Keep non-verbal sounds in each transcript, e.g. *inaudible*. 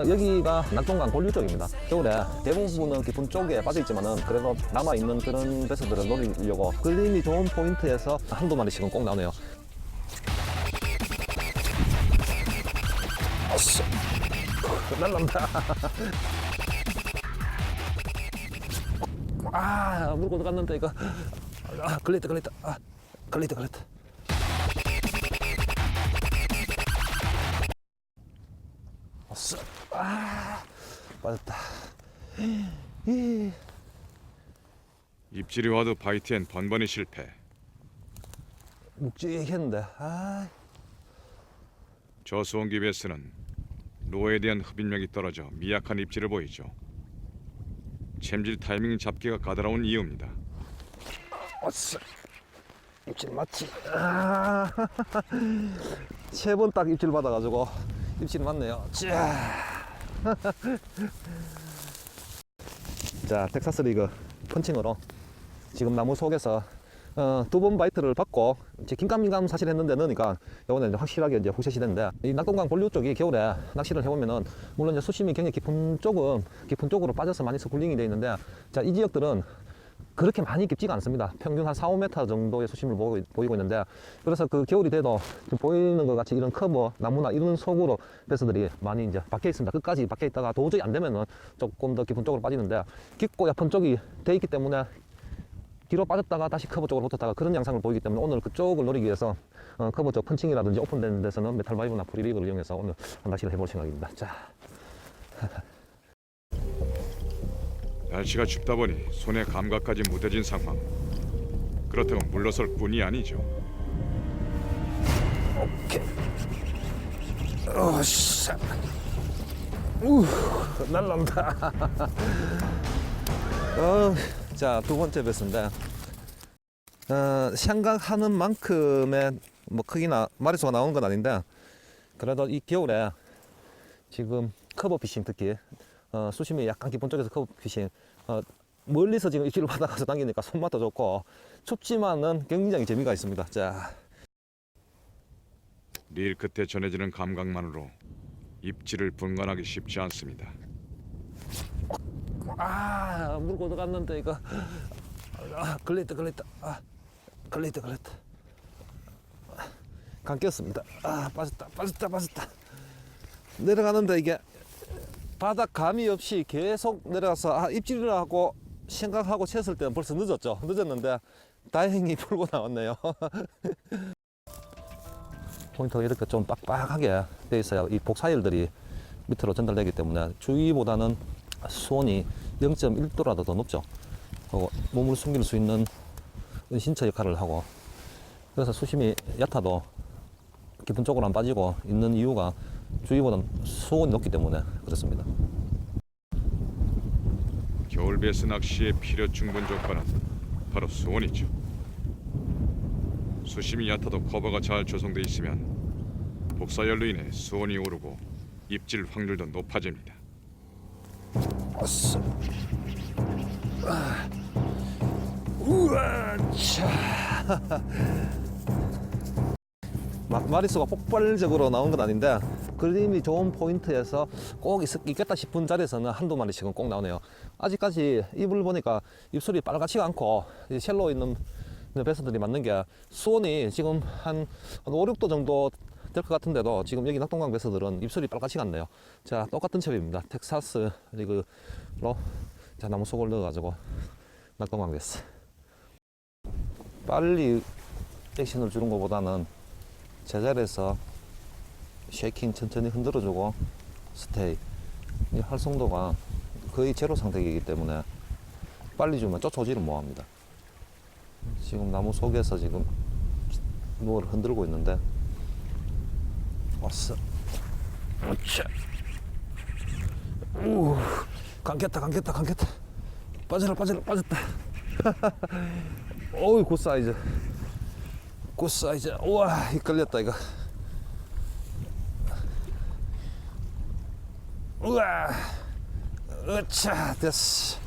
여기가 낙동강 본류 쪽입니다. 겨울에 대부분은 깊은 쪽에 빠져 있지만은 그래도 남아 있는 그런 배스들을 노리려고 그림이 좋은 포인트에서 한두 마리씩은 꼭 나오네요. 아씨, 날란다. *laughs* 아, 물고 들어갔는데 이거 아, 걸렸다, 걸렸다. 아, 걸렸다, 걸렸다. 아싸. 아, 빠졌다. 이, 입질이 와도 바이트엔 번번이 실패. 묵직했는데. 아, 저수온기 베스는 로에 대한 흡입력이 떨어져 미약한 입질을 보이죠. 챔질 타이밍 잡기가 까다로운 이유입니다. 아싸. 입질 맞지? 아, *laughs* 세 번 딱 입질 받아가지고 입질 맞네요. 자, *laughs* 자 텍사스 리그 펀칭으로 지금 나무 속에서 어, 두 번 바이트를 받고 이제 긴감민감 사실 했는데 넣으니까 이번에 이제 확실하게 이제 후셋이 됐는데 이 낙동강 본류 쪽이 겨울에 낚시를 해보면은 물론 이제 수심이 굉장히 깊은 쪽은 깊은 쪽으로 빠져서 많이 스쿨링이 돼 있는데 자 이 지역들은 그렇게 많이 깊지가 않습니다. 평균 한 4, 5m 정도의 수심을 보이고, 있는데 그래서 그 겨울이 돼도 보이는 것 같이 이런 커버, 나무나 이런 속으로 배스들이 많이 이제 박혀 있습니다. 끝까지 박혀 있다가 도저히 안 되면은 조금 더 깊은 쪽으로 빠지는데 깊고 얕은 쪽이 돼 있기 때문에 뒤로 빠졌다가 다시 커버 쪽으로 붙었다가 그런 양상을 보이기 때문에 오늘 그쪽을 노리기 위해서 어, 커버 쪽 펀칭이라든지 오픈된 데서는 메탈 바이브나 프리리그를 이용해서 오늘 낚시를 해볼 생각입니다. 자, *laughs* 날씨가 춥다 보니 손의 감각까지 무뎌진 상황. 그렇다고 물러설 뿐이 아니죠. 어씨, 우, 날란다. 어, 자, 두 번째 배스인데, 어, 생각하는 만큼의 뭐 크기나 마리수가 나오는 건 아닌데, 그래도 이 겨울에 지금 커버 피싱 특히 어, 수심이 약간 깊은 쪽에서 커버 피싱 어, 멀리서 지금 입질을 받아가서 당기니까 손맛도 좋고 춥지만은 굉장히 재미가 있습니다. 자, 릴 끝에 전해지는 감각만으로 입질을 분간하기 쉽지 않습니다. 아 물고 들어갔는데 이거. 아, 걸렸다 걸렸다. 아, 걸렸다 걸렸다. 감 꼈습니다. 아 빠졌다 빠졌다 빠졌다. 내려가는데 이게 바닥 감이 없이 계속 내려가서 아, 입질을 하고 생각하고 챘을 때는 벌써 늦었죠 *laughs* 늦었는데 다행히 풀고 나왔네요 *laughs* 포인트가 이렇게 좀 빡빡하게 돼 있어야 이 복사열들이 밑으로 전달되기 때문에 주위보다는 수온이 0.1도라도 더 높죠. 그리고 몸을 숨길 수 있는 신체 역할을 하고 그래서 수심이 얕아도 깊은 쪽으로 안 빠지고 있는 이유가 주위보다는 수온이 높기 때문에 그렇습니다. 겨울 베스 낚시의 필요 충분 조건은 바로 수온이죠. 수심이 얕아도 커버가 잘 조성돼 있으면 복사열로 인해 수온이 오르고 입질 확률도 높아집니다. 아싸. 아. 우와, 차. 마- 마리수가 폭발적으로 나온 건 아닌데 그림이 좋은 포인트에서 꼭 있, 있겠다 싶은 자리에서는 한두 마리씩은 꼭 나오네요. 아직까지 입을 보니까 입술이 빨갛지가 않고 이 셀로 있는 배스들이 맞는 게 수온이 지금 한, 한 5, 6도 정도 될 것 같은데도 지금 여기 낙동강 배스들은 입술이 빨갛지가 않네요. 자, 똑같은 첩입니다. 텍사스 리그로 자, 나무 속을 넣어가지고 낙동강 배스. 빨리 액션을 주는 것보다는 제자리에서 쉐이킹 천천히 흔들어주고 스테이 이 활성도가 거의 제로 상태이기 때문에 빨리 주면 쫓아오지를 못합니다. 지금 나무 속에서 지금 뭘 흔들고 있는데 왔어. 으쌰. 우, 감겼다, 감겼다, 감겼다. 빠져라, 빠져라, 빠졌다. *laughs* 어우, 굿 사이즈. 굿 사이즈. 우와, 이 걸렸다, 이거. 우와. 으차, 됐어.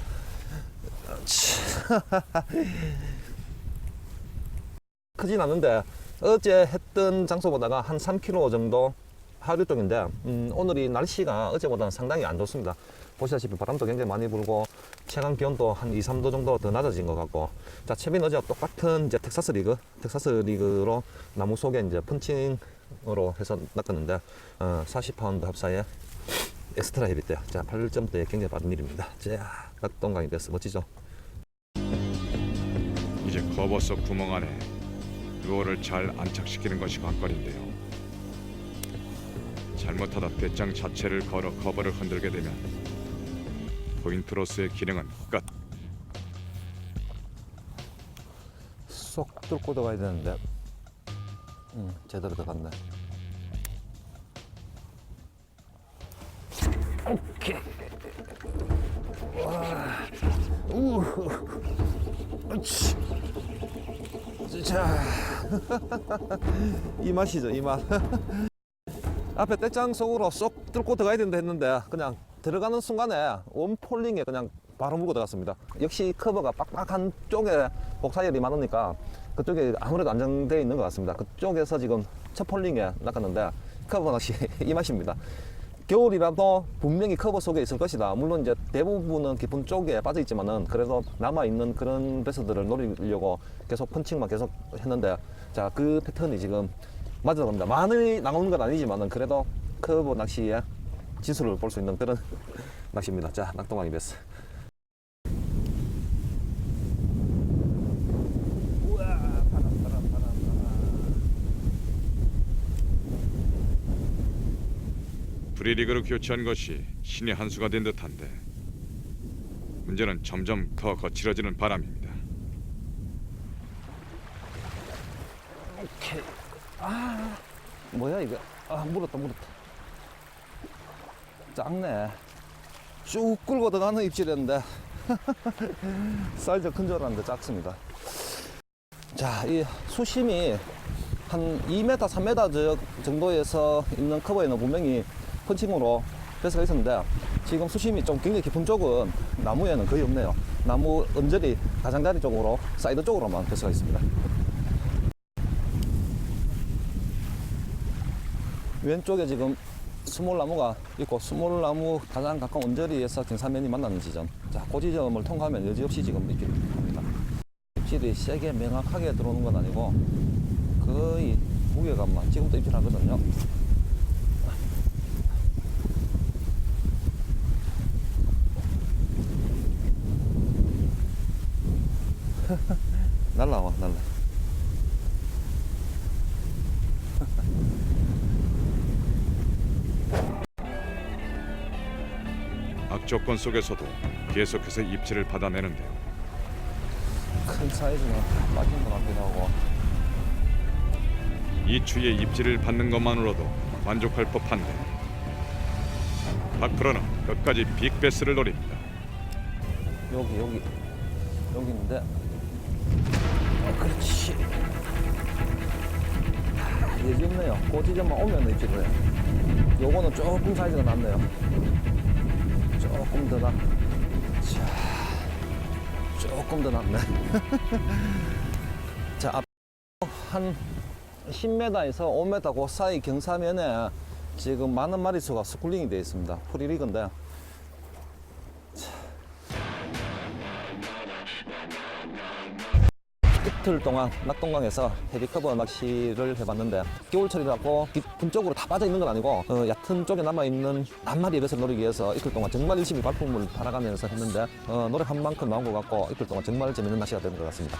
*laughs* 크진 않은데 어제 했던 장소보다가 한 3km 정도 하류 쪽인데 음, 오늘이 날씨가 어제보다는 상당히 안 좋습니다. 보시다시피 바람도 굉장히 많이 불고 체감 기온도 한 2, 3도 정도 더 낮아진 것 같고 자 채빈 어제와 똑같은 이제 텍사스 리그 텍사스 리그로 나무 속에 이제 펀칭으로 해서 낚았는데 어, 40파운드 합사에 엑스트라 헤비 때요. 자 8점대에 굉장히 빠른 일입니다. 자 낙동강이 됐어 멋지죠? 이제 커버 속 구멍 안에 루어를 잘 안착시키는 것이 관건인데요. 잘못하다 대장 자체를 걸어 커버를 흔들게 되면 포인트로스의 기능은 끝. 쏙 뚫고 들어가야 되는데 음, 제대로 들어갔네 오케이 와, 우, 으치. 자, *laughs* 이 맛이죠, 이 맛. *laughs* 앞에 떼짱 속으로 쏙 뚫고 들어가야 된다 했는데 그냥 들어가는 순간에 원폴링에 그냥 바로 물고 들어갔습니다. 역시 커버가 빡빡한 쪽에 복사열이 많으니까 그쪽에 아무래도 안정되어 있는 것 같습니다. 그쪽에서 지금 첫 폴링에 낚았는데 커버 낚시 이 맛입니다. 겨울이라도 분명히 커버 속에 있을 것이다. 물론 이제 대부분은 깊은 쪽에 빠져 있지만은 그래도 남아 있는 그런 베스들을 노리려고 계속 펀칭만 계속 했는데 자 그 패턴이 지금 맞아 갑니다. 많이 나오는 건 아니지만은 그래도 커버 낚시의 지수를 볼 수 있는 그런 *laughs* 낚시입니다. 자 낙동강이 됐어. 프리리그로 교체한 것이 신의 한 수가 된 듯한데 문제는 점점 더 거칠어지는 바람입니다. 오케이. 아, 뭐야 이거? 아, 물었다, 물었다. 작네. 쭉 끌고 들어가는 입질이었는데 사이즈 큰줄 알았는데 작습니다. 자, 이 수심이 한 2m, 3m 저- 정도에서 있는 커버에는 분명히 펀칭으로 배스가 있었는데 지금 수심이 좀 굉장히 깊은 쪽은 나무에는 거의 없네요. 나무 언저리 가장자리 쪽으로 사이드 쪽으로만 배스가 있습니다. 왼쪽에 지금 수몰나무가 있고 수몰나무 가장 가까운 언저리에서 경사면이 만나는 지점 자, 그 지점을 통과하면 여지없이 지금 입질을 합니다 입질이 세게 명확하게 들어오는 건 아니고 거의 무게감만 지금도 입질하거든요 조건 속에서도 계속해서 입질을 받아내는데요. 큰 사이즈는 빠진 것 같기도 하고. 이 추위에 입질을 받는 것만으로도 만족할 법한데 박프로는 끝까지 빅베스를 노립니다. 여기 여기 여기 있는데? 어, 그렇지. 아, 여지 없네요. 그 지점만 오면 입질을 해요. 요거는 조금 사이즈가 낮네요 조금 더 낮. 자 조금 더 낮네. *laughs* 자 앞, 한 10m에서 5m 그 사이 경사면에 지금 많은 마리수가 스쿨링이 되어 있습니다. 프리리그인데 이틀 동안 낙동강에서 헤비커버 낚시를 해봤는데 겨울철이라고 깊은 쪽으로 다 빠져 있는 건 아니고 어, 얕은 쪽에 남아 있는 한 마리의 뱃을 노리기 위해서 이틀 동안 정말 열심히 발품을 팔아가면서 했는데 어, 노력한 만큼 나온 것 같고 이틀 동안 정말 재밌는 낚시가 되는 것 같습니다.